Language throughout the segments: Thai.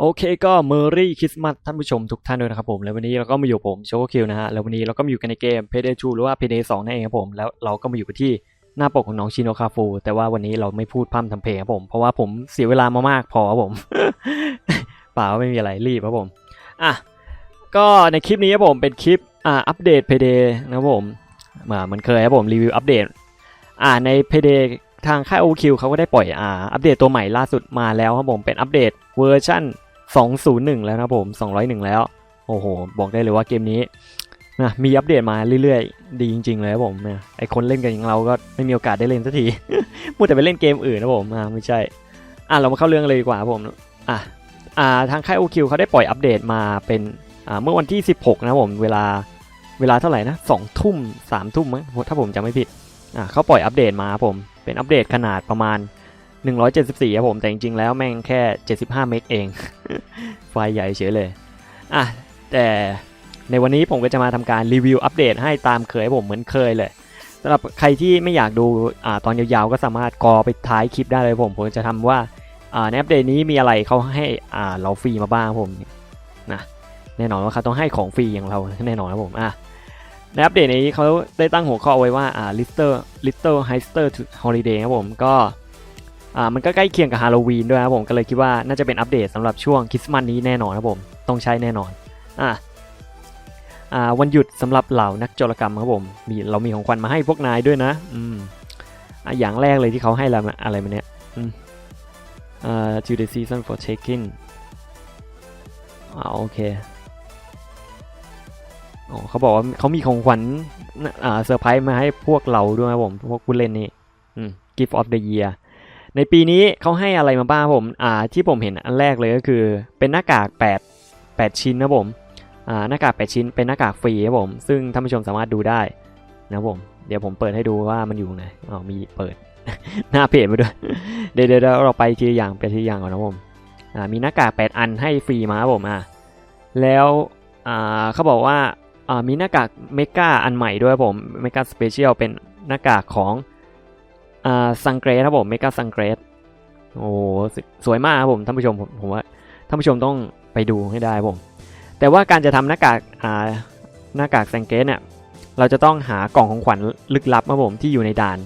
โอเคก็เมอรี่คริสต์มาสท่านผู้ชมทุกท่านด้วยนะครับผมแล้ววันนี้เราก็มาอยู่ผมโชว์คิวนะฮะแล้ววันนี้เราก็มาอยู่กันในเกม Payday 2หรือว่า Payday 2นั่นเองครับผมแล้วเราก็มาอยู่กันที่หน้าปกของน้องชิโนคาฟู แต่ว่าวันนี้เราไม่พูดพร่ำทำเพลงครับผม เพราะว่าผมเสียเวลามามากพอครับผมเปล่าไม่มีอะไรรีบครับผมอะก็ในคลิปนี้ครับผมเป็นคลิปอ่าอัปเดต Payday นะครับผมมาเหมันเคยครับผมรีวิวอัปเดตอ่าใน Payday ทางค่าย OQ เขาก็ได้ปล่อยอ่าอัปเดตตัวใหม่ล่าสุดมาแล้วครับผมเป็นอัปเดตเวอร์ชัน 201 แล้วนะครับผม 201 แล้ว โอ้โห บอกได้เลยว่าเกมนี้นะมีอัปเดตมาเรื่อยๆ ดีจริง ๆ เลยครับผมนะไอคนเล่นกันอย่างเราก็ไม่มีโอกาสได้เล่นสักทีพูดแต่ไปเล่นเกมอื่นนะผมอ่าไม่ใช่ อะเรามาเข้าเรื่องเลยดีกว่าผมอะอ่าทางค่าย OQ เขาได้ปล่อยอัปเดตมาเป็นอ่าเมื่อวันที่ 16 นะผมเวลาเวลาเท่าไหร่นะ2ทุ่ม3ทุ่มมั้งถ้าผมจำไม่ผิดอ่าเขาปล่อยอัปเดตมาผมเป็นอัปเดตขนาดประมาณ 174ครับผมแต่จริงๆแล้วแม่งแค่ 75 เมกเอง ไฟล์ใหญ่เฉยเลย อะ แต่ในวันนี้ผมก็จะมาทำการรีวิวอัปเดตให้ตามเคยผมเหมือนเคยเลยสำหรับใครที่ไม่อยากดูอ่าตอนยาวๆ ก็สามารถกอไปท้ายคลิปได้เลยผม ผมจะทำว่าอ่าในอัปเดตนี้มีอะไรเขาให้อ่าเราฟรีมาบ้างผมนะแน่นอนว่าเขาต้องให้ของฟรีอย่างเราแน่นอนครับผมอะในอัปเดตนี้เขาได้ตั้งหัวข้อไว้ว่าอ่า little little heister to holiday ครับผมก็ มันก็ใกล้เคียงกับฮาโลวีนด้วยครับผมก็เลยคิดว่าน่าจะเป็นอัปเดตสำหรับช่วงคริสต์มาสนี้แน่นอนครับผมต้องใช้แน่นอนอ่าอ่าวันหยุดสำหรับเหล่านักโจรกรรมครับผมมีเรามีของขวัญมาให้พวกนายด้วยนะอืมอะอย่างแรกเลยที่เขาให้เราอะไรมาเนี่ยอืมอ่า to the season for taking อ่าโอเคอ๋อเขาบอกว่าเขามีของขวัญอ่าเซอร์ไพรส์มาให้พวกเราด้วยครับผม พวกผู้เล่นนี่อืม gift of the year ในปีนี้เขาให้อะไรมาบ้างผม อ่า ที่ผมเห็นอันแรกเลยก็คือ เป็นหน้ากาก 8 8 ชิ้นนะผม อ่า หน้ากาก 8 ชิ้น เป็นหน้ากากฟรีครับผม ซึ่งท่านผู้ชมสามารถดูได้นะผม เดี๋ยวผมเปิดให้ดูว่ามันอยู่ไหนอ๋อ มีเปิด หน้าเพจมาด้วย เดี๋ยวเดี๋ยวเราไปทีอย่างไปทีอย่างก่อนนะผม อ่า มีหน้ากาก 8 อันให้ฟรีมาครับผม อ่า แล้ว อ่าเขาบอกว่า อ่า มีหน้ากากเมกาอันใหม่ด้วยผม เมกาสเปเชียลเป็นหน้ากากของ อ่าซังเกรสครับผมเมกาซังเกรสโอ้สวยมากครับผมท่านผู้ชมผมผมว่าท่านผู้ชมต้องไปดูให้ได้ผม แต่ว่าการจะทำหน้ากากอ่าหน้ากากซังเกรสเนี่ยเราจะต้องหากล่องของขวัญลึกลับครับผมที่อยู่ในด่าน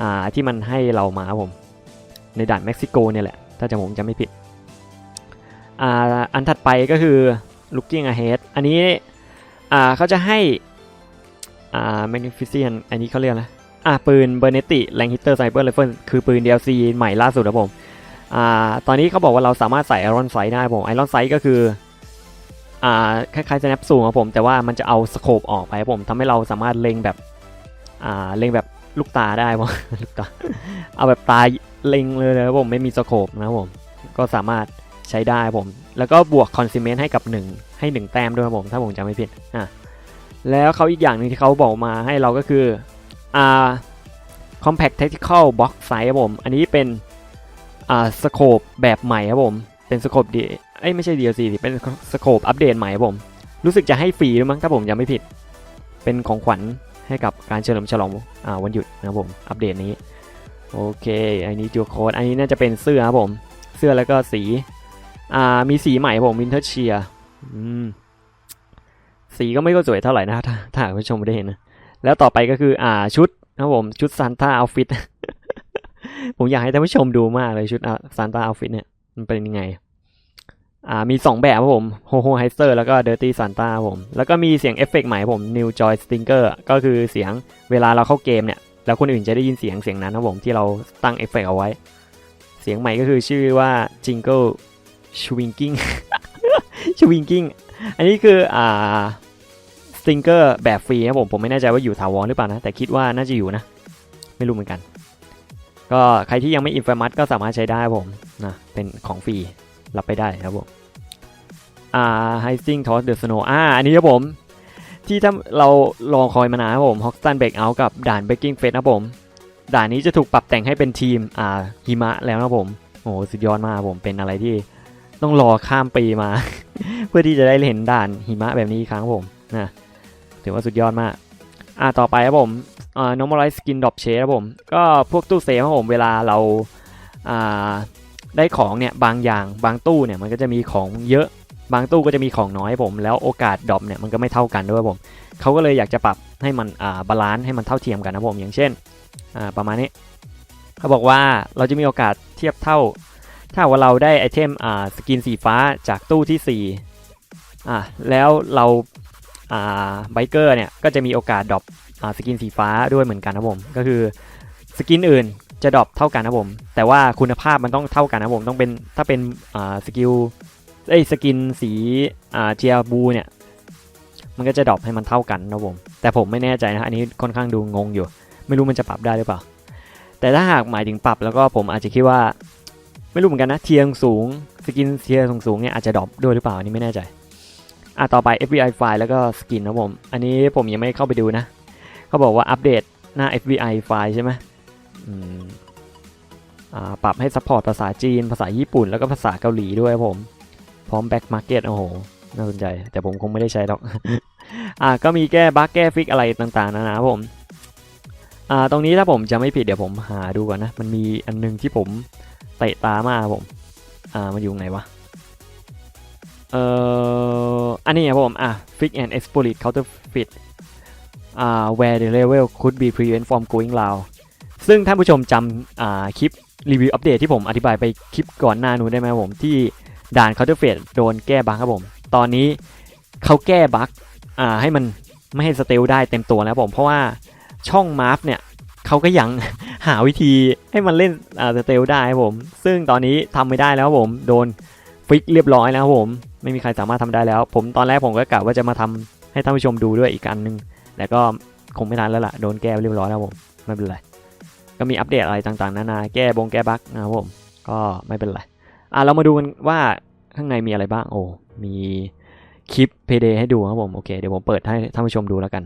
อ่าที่มันให้เรามาครับผม ในด่านเม็กซิโกเนี่ยแหละถ้าจะผมจะไม่ผิดอ่าอันถัดไปก็คือ looking ahead อันนี้อ่าเขาจะให้อ่า magnificent อันนี้เขาเรียกอะ อะปืนเบอร์เนติแรงฮิตเตอร์ไซเบอร์ไรเฟิลคือปืน DLC ใหม่ล่าสุดครับผมอ่าตอนนี้เขาบอกว่าเราสามารถใส่ไอรอนไซด์ได้ผมไอรอนไซด์ก็คืออ่าคล้ายๆ snap zoom ครับผมแต่ว่ามันจะเอาสโคปออกไปครับผมทำให้เราสามารถเล็งแบบอ่าเล็งแบบลูกตาได้ผมลูกตาเอาแบบตาเล็งเลยนะครับผมไม่มีสโคปนะครับผมก็สามารถใช้ได้ผม แล้วก็บวกคอนซิเมนต์ให้กับ 1 ให้ 1 แต้มด้วยครับผม ถ้าผมจำไม่ผิดอะแล้วเขาอีกอย่างหนึ่งที่เขาบอกมาให้เราก็คือ อ่า compact tactical box size ครับผม อันนี้เป็นอ่าสโคปแบบใหม่ครับผม เป็นสโคปดีเอ้ยไม่ใช่ DLC สิเป็นสโคปอัปเดตใหม่ครับผม รู้สึกจะให้ฟรีด้วยมั้งถ้าผมจำไม่ผิด เป็นของขวัญให้กับการเฉลิมฉลองอ่าวันหยุดนะครับผม อัปเดตนี้ โอเคอันนี้ตัวโค้ดอันนี้น่าจะเป็นเสื้อครับผม เสื้อแล้วก็สีอ่ามีสีใหม่ผมวินเทอร์เชียสีก็ไม่ก็สวยเท่าไหร่นะถ้าถ้าผู้ชมไม่ได้เห็นนะ แล้วต่อไปก็คืออ่าชุดนะผมชุดซานต้าเอาฟิตผมอยากให้ท่านผู้ชมดูมากเลยชุดซานต้าเอาฟิตเนี่ยมันเป็นยังไงอ่ามี 2 แบบครับผมโฮโฮไฮสเตอร์แล้วก็เดอร์ตี้ซานต้าผม แล้วก็มีเสียงเอฟเฟกต์ใหม่ครับผม New Joy Stinger ก็คือเสียงเวลาเราเข้าเกมเนี่ย แล้วคนอื่นจะได้ยินเสียงเสียงนั้นนะครับผมที่เราตั้งเอฟเฟกต์เอาไว้ เสียงใหม่ก็คือชื่อว่า Jingle Swinging Swinging อันนี้คืออ่า ติงเกอร์แบบฟรีครับผมผมไม่แน่ใจว่าอยู่ถาวรหรือเปล่านะ แต่คิดว่าน่าจะอยู่นะ ไม่รู้เหมือนกัน ก็ใครที่ยังไม่อินฟมัสก็สามารถใช้ได้ครับผมนะเป็นของฟรีรับไปได้ครับผมอ่า Hissing Toss the Snow อ่าอันนี้ครับผม ที่ถ้าเรารอคอยมานานครับผม Hoxton Breakout กับด่าน Breaking Fest นะครับผม ด่านนี้จะถูกปรับแต่งให้เป็นทีมอ่าหิมะแล้วนะผมโอ้สุดยอดมากผมเป็นอะไรที่ต้องรอข้ามปีมา เพื่อที่จะได้เห็นด่านหิมะแบบนี้อีกครั้งผมนะ ถือว่าสุดยอดมาก อ่าต่อไปครับผมอ่า normalize skin drop shade ครับผม ก็พวกตู้เซฟครับผม เวลาเราอ่าได้ของเนี่ยบางอย่างบางตู้เนี่ยมันก็จะมีของเยอะบางตู้ก็จะมีของน้อยผม แล้วโอกาสดรอปเนี่ยมันก็ไม่เท่ากันด้วยผมเขาก็เลยอยากจะปรับให้มันอ่าบาลานซ์ให้มันเท่าเทียมกันนะผมอย่างเช่นอ่าประมาณนี้เขาบอกว่าเราจะมีโอกาสเทียบเท่า ถ้าว่าเราได้ไอเทมอ่าสกินสีฟ้าจากตู้ที่4อ่าแล้วเราอ่า ไบเกอร์เนี่ยก็จะมีโอกาสดรอปสกินสีฟ้าด้วยเหมือนกันนะผม ก็คือสกินอื่นจะดรอปเท่ากันนะผม แต่ว่าคุณภาพมันต้องเท่ากันนะผม ต้องเป็นถ้าเป็นสกิลไอยสกินสีเจียบูเนี่ยมันก็จะดรอปให้มันเท่ากันนะผม แต่ผมไม่แน่ใจนะอันนี้ค่อนข้างดูงงอยู่ ไม่รู้มันจะปรับได้หรือเปล่า แต่ถ้าหากหมายถึงปรับแล้วก็ผมอาจจะคิดว่า ไม่รู้เหมือนกันนะเทียงสูงสกินเทียงสูงเนี่ยอาจจะดรอปด้วยหรือเปล่าอันนี้ไม่แน่ใจ อะต่อไป FBI ไฟล์แล้วก็สกินนะผม อันนี้ผมยังไม่เข้าไปดูนะ เขาบอกว่าอัปเดตหน้า FBI ไฟล์ใช่ไหมอืมอ่าปรับให้ซัพพอร์ตภาษาจีน ภาษาญี่ปุ่น แล้วก็ภาษาเกาหลีด้วยผม พร้อมแบ็กมาร์เก็ตโอ้โห น่าสนใจ แต่ผมคงไม่ได้ใช้หรอก อ่าก็มีแก้บั๊กแก้ฟิกอะไรต่างๆ นะนะผม อ่าตรงนี้ถ้าผมจะไม่ผิดเดี๋ยวผมหาดูก่อนนะ มันมีอันนึงที่ผมเตะตามากผม อ่ามันอยู่ไหนวะ อ่ออันนี้ครับผมอะ fix and exploit counterfeit อ่า where the level could be prevent from going low ซึ่งท่านผู้ชมจำอ่าคลิปรีวิวอัปเดตที่ผมอธิบายไปคลิปก่อนหน้านู้นได้ไหมผมที่ด่าน counterfeit โดนแก้บั๊กครับผม ตอนนี้เขาแก้บั๊กอ่าให้มันไม่ให้สเตลได้เต็มตัวแล้วผมเพราะว่าช่องมาร์ฟเนี่ยเขาก็ยังหาวิธีให้มันเล่นสเตลได้ครับผม ซึ่งตอนนี้ทำไม่ได้แล้วผมโดน ฟิกเรียบร้อยแล้วครับผม ไม่มีใครสามารถทำได้แล้ว ผมตอนแรกผมก็กะว่าจะมาทำให้ท่านผู้ชมดูด้วยอีกอันนึงแต่ก็คงไม่ทันแล้วล่ะ โดนแก้เรียบร้อยแล้วผม ไม่เป็นไร ก็มีอัปเดตอะไรต่างๆ นานา แก้บงแก้บั๊กนะครับผม ก็ไม่เป็นไร อะเรามาดูกันว่าข้างในมีอะไรบ้าง โอ้ มีคลิป Payday ให้ดูครับผม โอเค เดี๋ยวผมเปิดให้ท่านผู้ชมดูแล้วกัน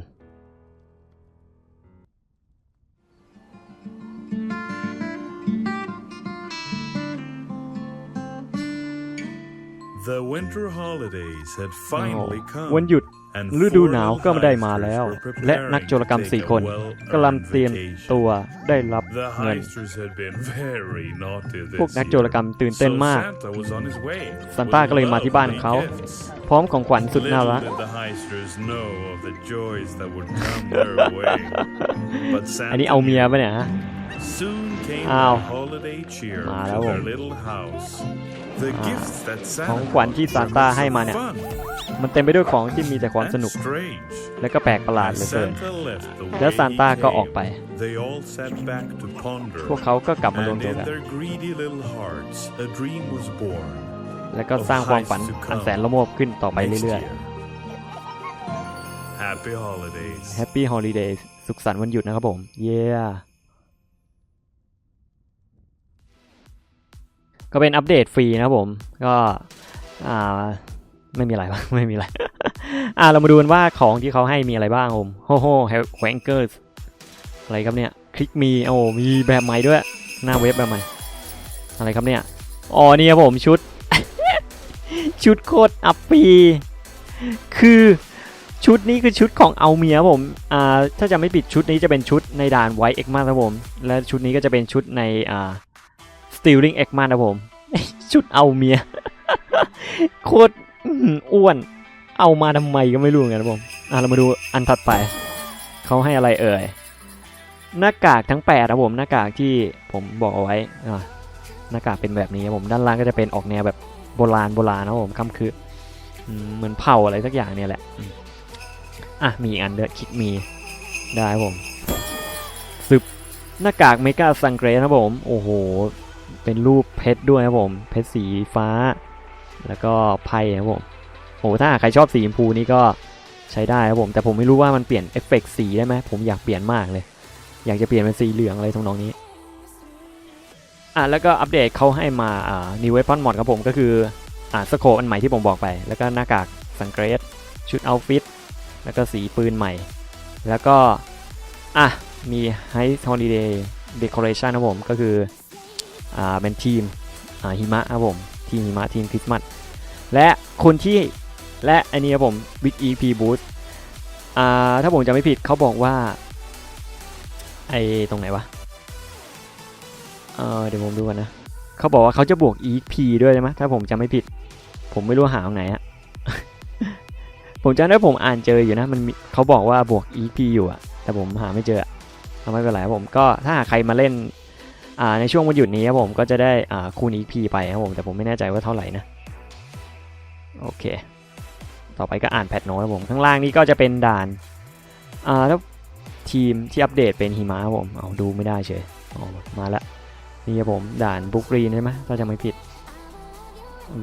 The winter holidays had finally come. วันหยุด and ฤดู four หนาว little ก็ไม่ได้มาแล้ว heisters were และ preparing นักโจรกรรม to take สี่ a คน well-earned กำลังเตรียม vacation. ตัวได้รับ The เงิน heisters had been very naughty พวก this นักโจร year. กรรมตื่นเต้น So มาก Santa was on his way ซันต้า with ก็เลยมาที่บ้านของเขา lovely gifts. พร้อมของขวัญสุดน่ารัก Little did the heisters know of the joys that would come their way. But อันนี้ Santa เอาเมีย knew. ปะเนี่ยฮะ Soon came อ้าว the holiday cheer มา to แล้วผม their little house. The gifts that ของ Santa ขวัญที่ซานต้า brought ให้ were มาเนี่ย fun มันเต็มไปด้วยของที่มีแต่ความ and สนุก strange. และก็แปลกประหลาดเห As ลือเกิน Santa left the แล้ว way ซานต้า he ก็ออก came, ไป they all sat back to ponder. พวกเขาก็กลับมารวม And ตัว in กัน their greedy little hearts, a dream was born. แล้วก็สร้างความฝันอันแสนละโมบขึ้นต่อไป Next เรื่อย year. Happy holidays. ๆ Happy Holidays สุขสันต์วันหยุดนะครับผม เย้ ก็เป็นอัปเดตฟรีนะผมก็อ่าไม่มีอะไรบ้างไม่มีอะไร อ่าเรามาดูกันว่าของที่เขาให้มีอะไรบ้างผมโฮโฮแฮงเกอร์อะไรครับเนี่ยคลิกมีโอ้มีแบบใหม่ด้วย หน้าเว็บแบบใหม่ อะไรครับเนี่ยอ๋อนี่ครับผมชุด ชุดโคตรอัปปีคือชุดนี้คือชุดของเอาเมียผมอ่าถ้าจะไม่ผิดชุดนี้จะเป็นชุดในด่านไวเอ็กมาครับผม และชุดนี้ก็จะเป็นชุดในอ่า Stealing X มาครับผม ชุดเอาเมีย โคตรอ้วน เอามาทำไมก็ไม่รู้เหมือนกันผมอะเรามาดูอันถัดไป เขาให้อะไรเอ่ย หน้ากากทั้งแปดครับผมหน้ากากที่ผมบอกเอาไว้อ่าหน้ากากเป็นแบบนี้ครับผมด้านล่างก็จะเป็นออกแนวแบบโบราณโบราณนะผมคำคือเหมือนเผาอะไรสักอย่างเนี่ยแหละอะมีอันเดอร์คิกมีได้ผมซึบหน้ากากเมกาซังเกรสครับผม โอ้โห เป็นรูปเพชรด้วยครับผม เพชรสีฟ้า แล้วก็ไพ่ครับผมโอ้โหถ้าใครชอบสีชมพูนี่ก็ใช้ได้ครับผม แต่ผมไม่รู้ว่ามันเปลี่ยนเอฟเฟกต์สีได้ไหมผมอยากเปลี่ยนมากเลย อยากจะเปลี่ยนเป็นสีเหลืองอะไรทำนองนี้อะแล้วก็อัปเดตเขาให้มาอ่า new weapon mod ครับผมก็คืออ่าสโคปอันใหม่ที่ผมบอกไป แล้วก็หน้ากากสังเกตชุดเอาฟิตแล้วก็สีปืนใหม่ แล้วก็อะมี High Holiday Decoration ครับผมก็คือ อ่าเป็นทีมอ่าหิมะครับผมทีมหิมะทีมคริสต์มาสและคนที่และอันนี้ครับผม Big EP Boost อ่าถ้าผมจะไม่ผิดเขาบอกว่าไอตรงไหนวะเออเดี๋ยวผมดูกันนะเขาบอกว่าเขาจะบวก EP ด้วยใช่ไหมถ้าผมจำไม่ผิด ผมไม่รู้หาตรงไหนอะผมจำได้ผมอ่านเจออยู่นะมันมเขาบอกว่าบวก EP อยู่อะแต่ผมหาไม่เจออะไม่เป็นไรผมก็ถ้าหาใครมาเล่น ในช่วงวันหยุดนี้ครับผมก็จะได้คูณ EP ไปครับผมแต่ผมไม่แน่ใจว่าเท่าไหร่นะโอเค ต่อไปก็อ่านแพทโน้ตครับผมข้างล่างนี้ก็จะเป็นด่านอ่าแล้วทีมที่อัปเดตเป็นหิมะครับผมเอาดูไม่ได้เฉยอ๋อมาละนี่ครับผมด่านบุกรีนใช่ไหมถ้าจะไม่ผิด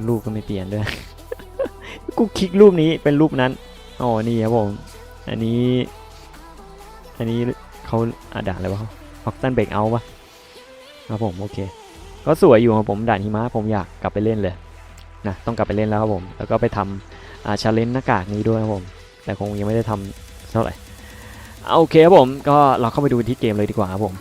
รูปก็ไม่เปลี่ยนด้วย กูคลิกรูปนี้เป็นรูปนั้นอ๋อนี่ครับผมอันนี้ อันนี้เขาอ่าด่านอะไรวะฮอกตันเบรกเอาปะ ครับผมโอเค ก็สวยอยู่ครับผมด่านหิมะผมอยากกลับไปเล่นเลยนะต้องกลับไปเล่นแล้วครับผม แล้วก็ไปทำอ่าชาเลนจ์หน้ากากนี้ด้วยครับผม แต่คงยังไม่ได้ทำเท่าไหร่โอเคครับผมก็เราเข้าไปดูที่เกมเลยดีกว่าครับผม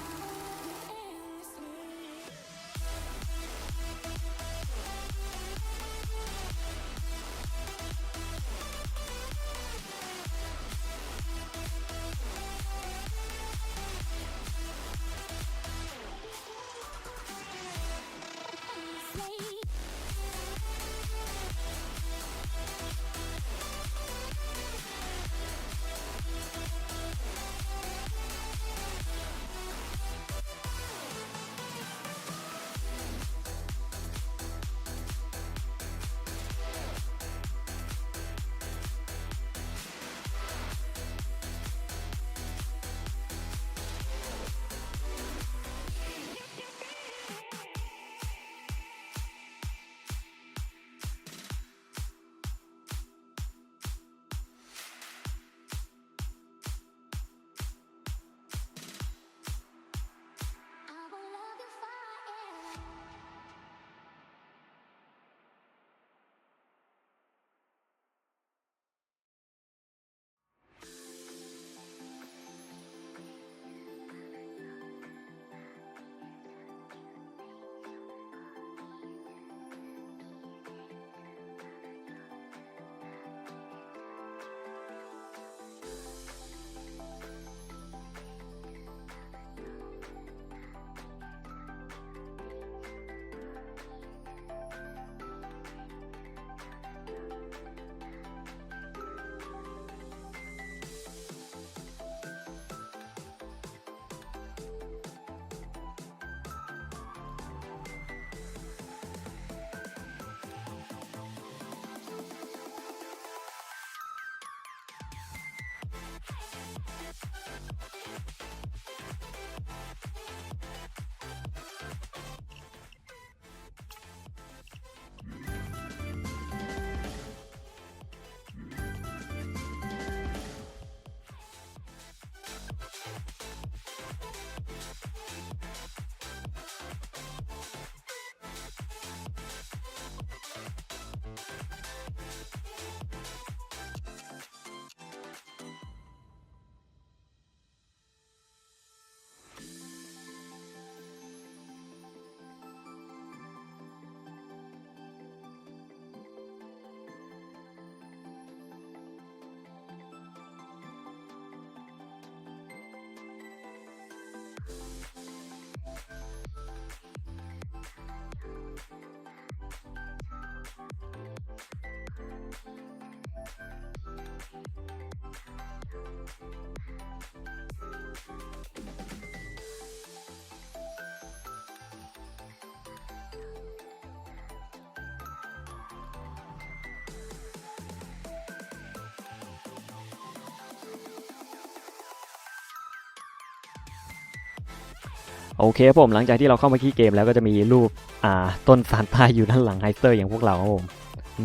โอเคครับผมหลังจากที่เราเข้ามาที่เกมแล้วก็จะมีรูปอ่าต้นซานต้าอยู่ด้านหลังไฮสเตอร์อย่างพวกเราครับผม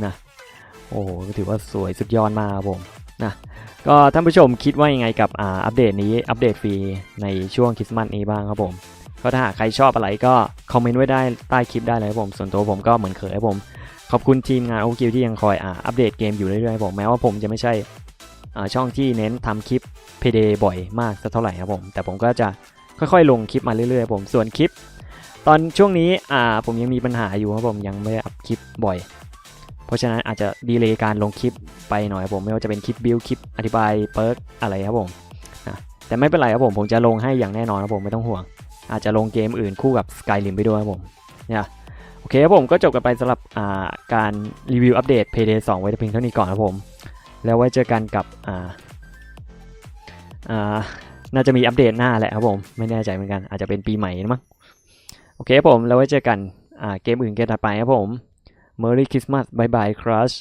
นะโอ้โหถือว่าสวยสุดยอดมากครับผมนะ ก็ท่านผู้ชมคิดว่ายังไงกับอ่าอัปเดตนี้อัปเดตฟรีในช่วงคริสต์มาสนี้บ้างครับผมก็ถ้าหากใครชอบอะไรก็คอมเมนต์ไว้ได้ใต้คลิปได้เลยครับผม ส่วนตัวผมก็เหมือนเคยครับผม ขอบคุณทีมงานโอคิวที่ยังคอยอ่าอัปเดตเกมอยู่เรื่อยๆผมแม้ว่าผมจะไม่ใช่อ่าช่องที่เน้นทำคลิป p d บ่อยมากสักเท่าไหร่ครับผม แต่ผมก็จะค่อยๆ ลงคลิปมาเรื่อยๆผมส่วนคลิป ตอนช่วงนี้อ่าผมยังมีปัญหาอยู่ครับผมยังไม่ได้อัพคลิปบ่อย เพราะฉะนั้นอาจจะดีเลย์การลงคลิปไปหน่อยครับผมไม่ว่าจะเป็นคลิปบิลคลิปอธิบายเปิร์กอะไรครับผมนะแต่ไม่เป็นไรครับผมผมจะลงให้อย่างแน่นอนครับผมไม่ต้องห่วง อาจจะลงเกมอื่นคู่กับ Skyrim ไปด้วยครับผมเนี่ยเคครับผมก็จบกันไปสำหรับาการรีวิวอัปเดต Payday 2 ไว้เพียงเท่านี้ก่อนครับผม แล้วไว้เจอกันกับอ่าอ่าน่าจะมีอัปเดตหน้าแหละครับผม ไม่แน่ใจเหมือนกันอาจจะเป็นปีใหม่นะมั้งโอเคครับผมแล้วไว้เจอกันเกมอื่นเกมถัดไปครับผม Merry Christmas บายบายครัช